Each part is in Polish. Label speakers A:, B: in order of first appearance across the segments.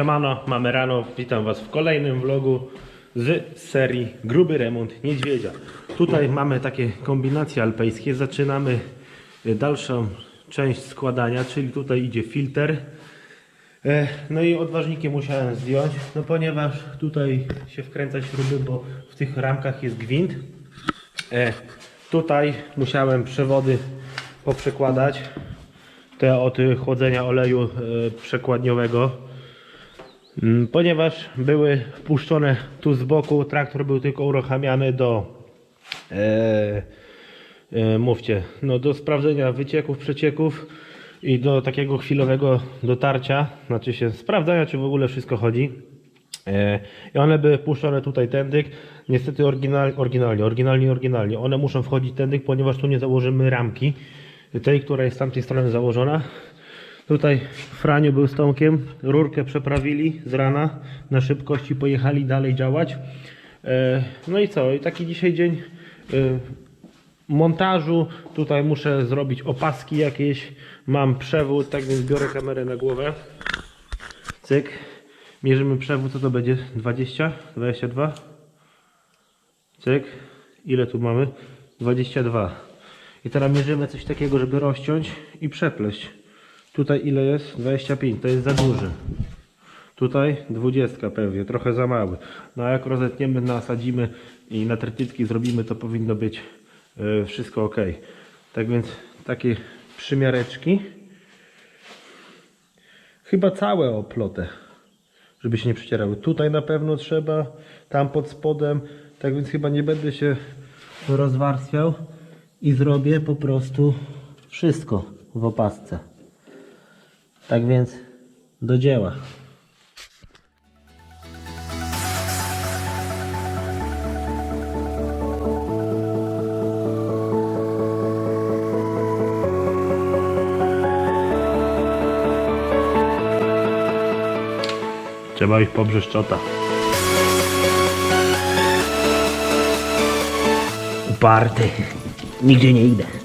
A: Siemano, mamy rano, witam Was w kolejnym vlogu z serii Gruby Remont Niedźwiedzia. Tutaj mamy takie kombinacje alpejskie, zaczynamy dalszą część składania, czyli tutaj idzie filtr. E, No i odważniki musiałem zdjąć, no ponieważ tutaj się wkręca śruby, bo w tych ramkach jest gwint. E, Tutaj musiałem przewody poprzekładać, te od chłodzenia oleju e, przekładniowego. Mm, Ponieważ były wpuszczone tu z boku, traktor był tylko uruchamiany do e, e, mówcie, no do sprawdzenia wycieków, przecieków i do takiego chwilowego dotarcia, znaczy się sprawdzania, czy w ogóle wszystko chodzi. E, I one były puszczone tutaj tędyk. Niestety oryginal, oryginalnie, oryginalnie, oryginalnie. One muszą wchodzić tędyk, ponieważ tu nie założymy ramki. Tej, która jest z tamtej strony założona. Tutaj Franiu był z Tomkiem, rurkę przeprawili z rana na szybkości, pojechali dalej działać. E, No i co? Taki dzisiaj dzień e, montażu. Tutaj muszę zrobić opaski jakieś. Mam przewód, tak więc biorę kamerę na głowę. Cyk. Mierzymy przewód, co to będzie? 20? 22? Cyk. Ile tu mamy? 22. I teraz mierzymy coś takiego, żeby rozciąć i przepleść. Tutaj ile jest? 25. To jest za duży. Tutaj 20 pewnie, trochę za mały. No a jak rozetniemy, nasadzimy i na trytytki zrobimy, to powinno być e, wszystko ok. Tak więc takie przymiareczki. Chyba całe oplotę, żeby się nie przecierały. Tutaj na pewno trzeba, tam pod spodem. Tak więc chyba nie będę się rozwarstwiał i zrobię po prostu wszystko w opasce. Tak więc do dzieła. Trzeba iść po brzeszczota. Uparty. Nigdzie nie idę.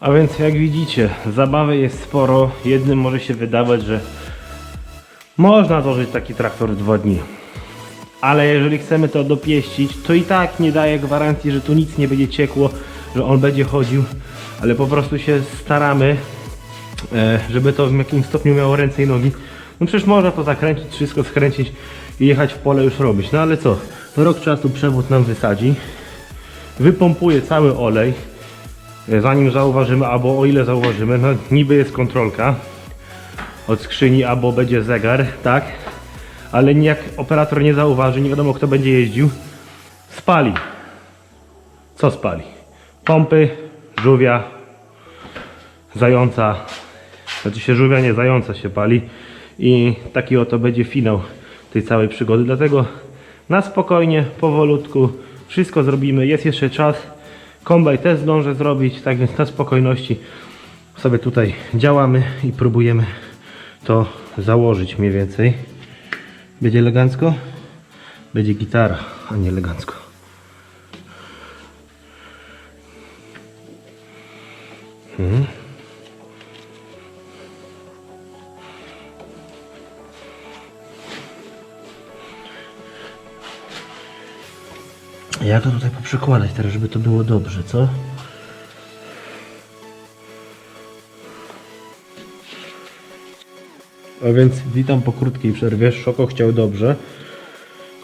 A: A więc jak widzicie, zabawy jest sporo. Jednym może się wydawać, że można złożyć taki traktor w dwa dni. Ale jeżeli chcemy to dopieścić, to i tak nie daje gwarancji, że tu nic nie będzie ciekło, że on będzie chodził, ale po prostu się staramy, e, żeby to w jakimś stopniu miało ręce i nogi. No przecież można to zakręcić, wszystko skręcić i jechać w pole już robić. No ale co? Rok czasu przewód nam wysadzi, wypompuje cały olej, zanim zauważymy, albo o ile zauważymy, no niby jest kontrolka od skrzyni, albo będzie zegar, tak? ale jak operator nie zauważy, nie wiadomo kto będzie jeździł, spali. Co spali? Pompy, żółwia, zająca, znaczy się żółwia, nie zająca się pali i taki oto będzie finał tej całej przygody. Dlatego na spokojnie, powolutku wszystko zrobimy, jest jeszcze czas. Kombaj też zdążę zrobić, tak więc na spokojności sobie tutaj działamy i próbujemy to założyć mniej więcej. Będzie elegancko? Będzie gitara, a nie elegancko. Mhm. Jak to tutaj poprzekładać teraz, żeby to było dobrze, co? A więc witam po krótkiej przerwie. Szoko chciał dobrze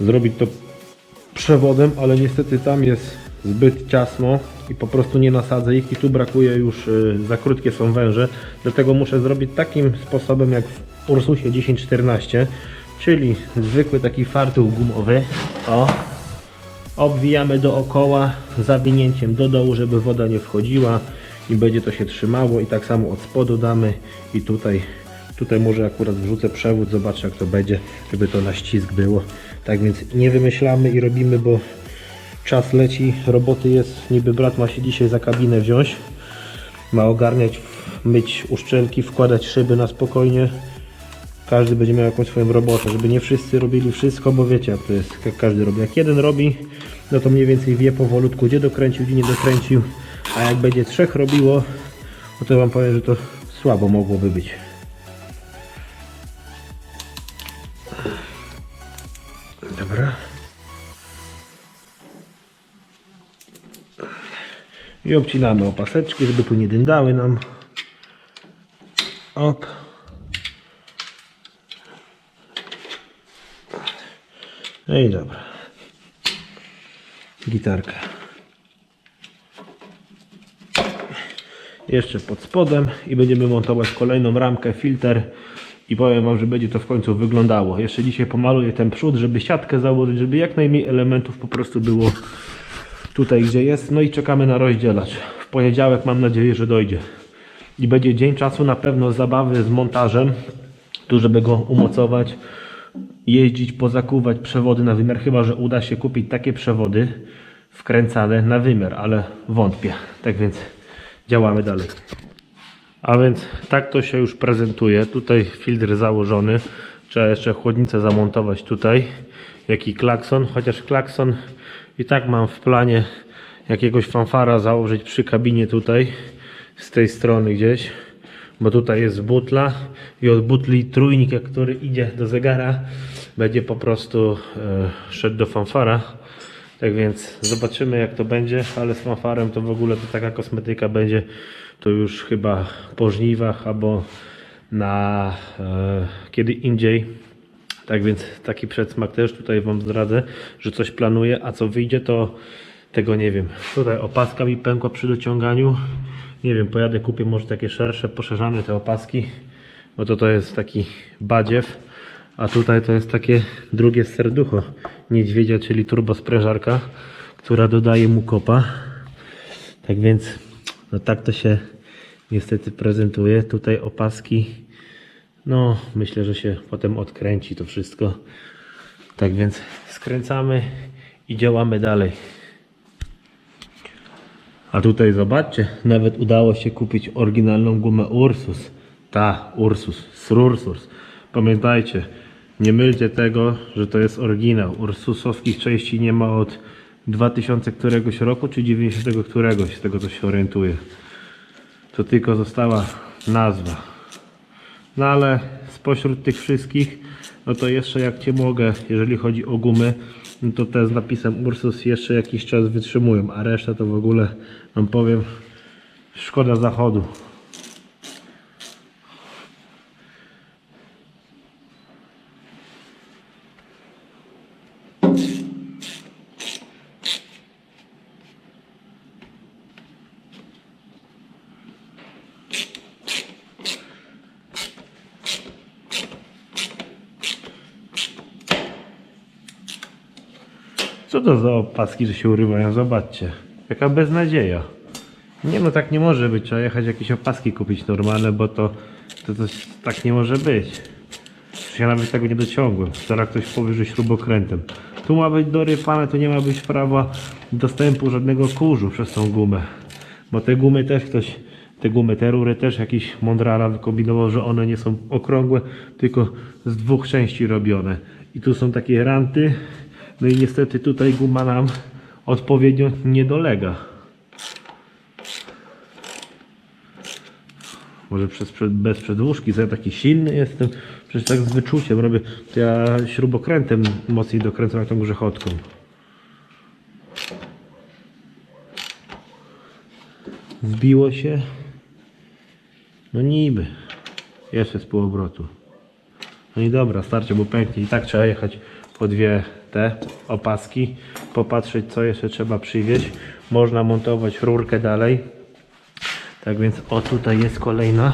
A: zrobić to przewodem, ale niestety tam jest zbyt ciasno i po prostu nie nasadzę ich i tu brakuje już, y, za krótkie są węże. Dlatego muszę zrobić takim sposobem jak w Ursusie 1014, czyli zwykły taki fartuch gumowy. O, obwijamy dookoła zawinięciem do dołu, żeby woda nie wchodziła i będzie to się trzymało. I tak samo od spodu damy. I tutaj tutaj może akurat wrzucę przewód, zobaczę jak to będzie, żeby to na ścisk było. Tak więc nie wymyślamy i robimy, bo czas leci, roboty jest, niby brat ma się dzisiaj za kabinę wziąć, ma ogarniać, myć uszczelki, wkładać szyby na spokojnie, każdy będzie miał jakąś swoją robotę, żeby nie wszyscy robili wszystko, bo wiecie jak to jest, jak każdy robi. Jak jeden robi, no to mniej więcej wie powolutku, gdzie dokręcił, gdzie nie dokręcił, a jak będzie trzech robiło, no to wam powiem, że to słabo mogłoby być. Dobra. I obcinamy opaseczki, żeby tu nie dyndały nam. Op. No i dobra. Gitarka. Jeszcze pod spodem i będziemy montować kolejną ramkę, filtr i powiem Wam, że będzie to w końcu wyglądało. Jeszcze dzisiaj pomaluję ten przód, żeby siatkę założyć, żeby jak najmniej elementów po prostu było tutaj, gdzie jest. No i czekamy na rozdzielacz. W poniedziałek mam nadzieję, że dojdzie. I będzie dzień czasu na pewno zabawy z montażem, tu żeby go umocować, jeździć, pozakuwać przewody na wymiar, chyba że uda się kupić takie przewody wkręcane na wymiar, ale wątpię. Tak więc działamy dalej. A więc tak to się już prezentuje. Tutaj filtr założony. Trzeba jeszcze chłodnicę zamontować tutaj. Jak i klakson, chociaż klakson i tak mam w planie jakiegoś fanfara założyć przy kabinie tutaj z tej strony gdzieś bo tutaj jest butla i od butli trójnik, który idzie do zegara będzie po prostu e, szedł do fanfara tak więc zobaczymy jak to będzie, ale z fanfarem to w ogóle to taka kosmetyka będzie to już chyba po żniwach albo na e, kiedy indziej. Tak więc taki przedsmak też tutaj Wam zdradzę, że coś planuję, a co wyjdzie to tego nie wiem. Tutaj opaska mi pękła przy dociąganiu. Nie wiem, pojadę kupię może takie szersze, poszerzane te opaski, bo to to jest taki badziew, a tutaj to jest takie drugie serducho niedźwiedzia, czyli turbosprężarka, która dodaje mu kopa. Tak więc, no tak to się niestety prezentuje. Tutaj opaski, no myślę, że się potem odkręci to wszystko. Tak więc skręcamy i działamy dalej. A tutaj zobaczcie, nawet udało się kupić oryginalną gumę Ursus. Ta, Ursus, Srursus. Pamiętajcie, nie mylcie tego, że to jest oryginał. Ursusowskich części nie ma od 2000 któregoś roku, czy 90 któregoś, z tego co się orientuję. To tylko została nazwa. No ale spośród tych wszystkich, no to jeszcze jak Cię mogę, jeżeli chodzi o gumy, no to te z napisem Ursus jeszcze jakiś czas wytrzymują, a reszta to w ogóle, wam powiem, szkoda zachodu. Co to za opaski, że się urywają? Zobaczcie. Jaka beznadzieja. Nie no, tak nie może być. Trzeba jechać jakieś opaski kupić normalne, bo to, to, to tak nie może być. Przecież ja nawet tego nie dociągłem. Teraz ktoś powie, że śrubokrętem. Tu ma być dorypane, tu nie ma być prawa dostępu żadnego kurzu przez tą gumę. Bo te gumy też ktoś, te gumy, te rury też jakiś mądrala wykombinował, że one nie są okrągłe, tylko z dwóch części robione. I tu są takie ranty, no i niestety tutaj guma nam odpowiednio nie dolega. Może przez, bez przedłużki, co ja taki silny jestem. Przecież tak z wyczuciem robię. To ja śrubokrętem mocniej dokręcam jak tą grzechotką. Wbiło się. No niby. Jeszcze z półobrotu. No i dobra, starcie, bo pęknie. I tak trzeba jechać po dwie te opaski, popatrzeć co jeszcze trzeba przywieźć. Można montować rurkę dalej. Tak więc o tutaj jest kolejna.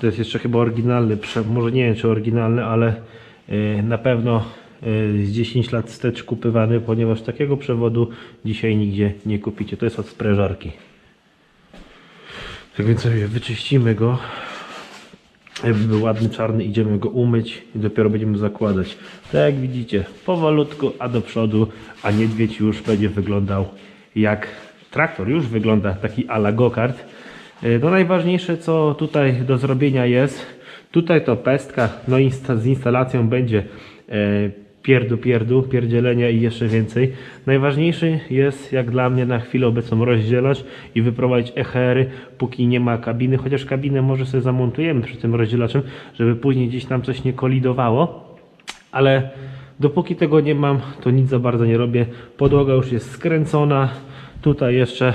A: To jest jeszcze chyba oryginalny, może nie wiem czy oryginalny, ale yy, na pewno yy, z 10 lat wstecz kupywany, ponieważ takiego przewodu dzisiaj nigdzie nie kupicie. To jest od sprężarki. Tak więc sobie wyczyścimy go. Był ładny czarny, idziemy go umyć i dopiero będziemy zakładać. Tak jak widzicie, powolutku, a do przodu, a niedźwiedź już będzie wyglądał jak traktor. Już wygląda taki ala go-kart. Yy, No najważniejsze co tutaj do zrobienia jest, Tutaj to pestka, no z instalacją będzie e, pierdu pierdu, pierdzielenia i jeszcze więcej. Najważniejszy jest jak dla mnie na chwilę obecną rozdzielacz i wyprowadzić EHR-y, póki nie ma kabiny, chociaż kabinę może sobie zamontujemy przy tym rozdzielaczem, żeby później gdzieś tam coś nie kolidowało, ale dopóki tego nie mam, to nic za bardzo nie robię. Podłoga już jest skręcona, tutaj jeszcze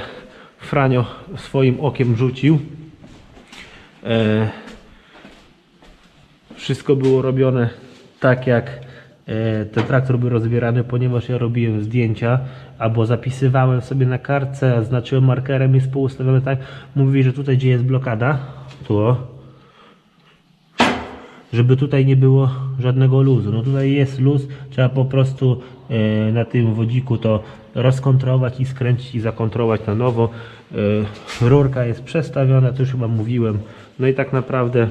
A: Franio swoim okiem rzucił. E, wszystko było robione tak jak ten traktor był rozbierany, ponieważ ja robiłem zdjęcia albo zapisywałem sobie na kartce, znaczyłem markerem, jest poustawione tak. Mówi, że tutaj gdzie jest blokada, tu żeby tutaj nie było żadnego luzu. No tutaj jest luz, trzeba po prostu e, na tym wodziku to rozkontrować i skręcić i zakontrować na nowo. E, rurka jest przestawiona, to już chyba mówiłem. No i tak naprawdę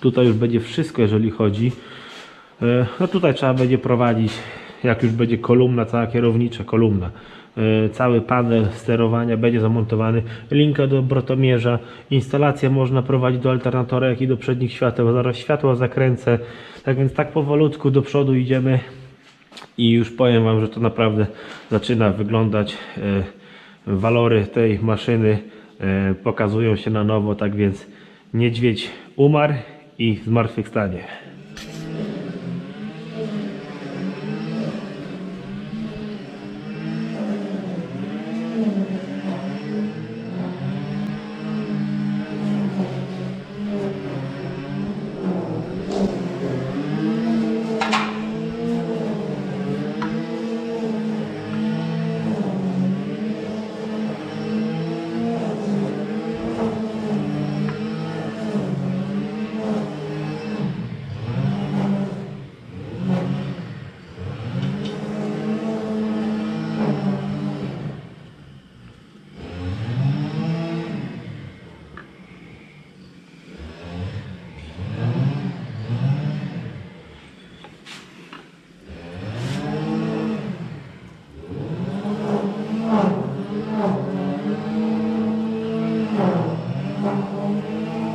A: tutaj już będzie wszystko, jeżeli chodzi. E, no tutaj trzeba będzie prowadzić, jak już będzie kolumna, cała kierownicza kolumna. E, Cały panel sterowania będzie zamontowany, linka do brotomierza, instalację można prowadzić do alternatora, jak i do przednich świateł, zaraz światła zakręcę, tak więc tak powolutku do przodu idziemy i już powiem Wam, że to naprawdę zaczyna wyglądać, e, walory tej maszyny pokazują się na nowo, tak więc niedźwiedź umarł i zmartwychwstanie. Oh,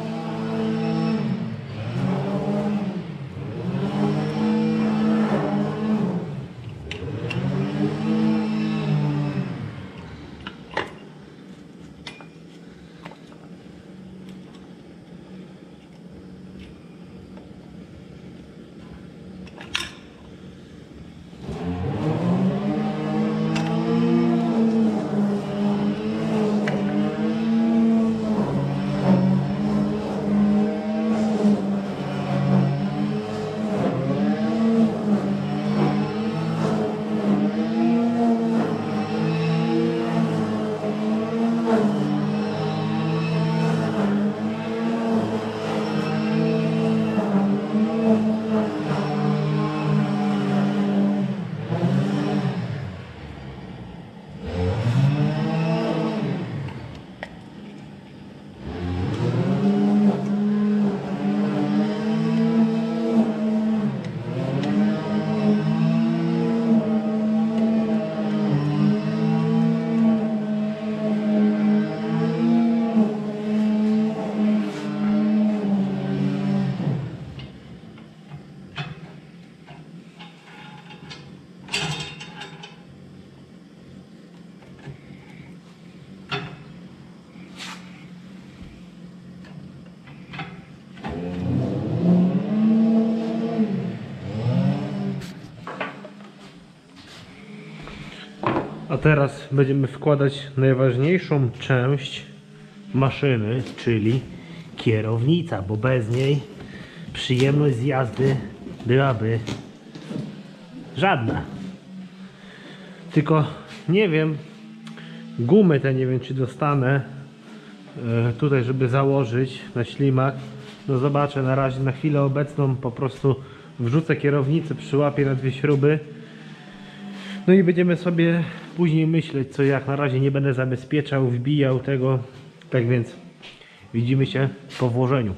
A: teraz będziemy wkładać najważniejszą część maszyny, czyli kierownica, bo bez niej przyjemność z jazdy byłaby żadna. Tylko nie wiem, gumy te nie wiem czy dostanę e, tutaj, żeby założyć na ślimak. No zobaczę, na razie na chwilę obecną po prostu wrzucę kierownicę, przyłapię na dwie śruby. No i będziemy sobie później myśleć co jak. Na razie nie będę zabezpieczał, wbijał tego. Tak więc widzimy się po włożeniu.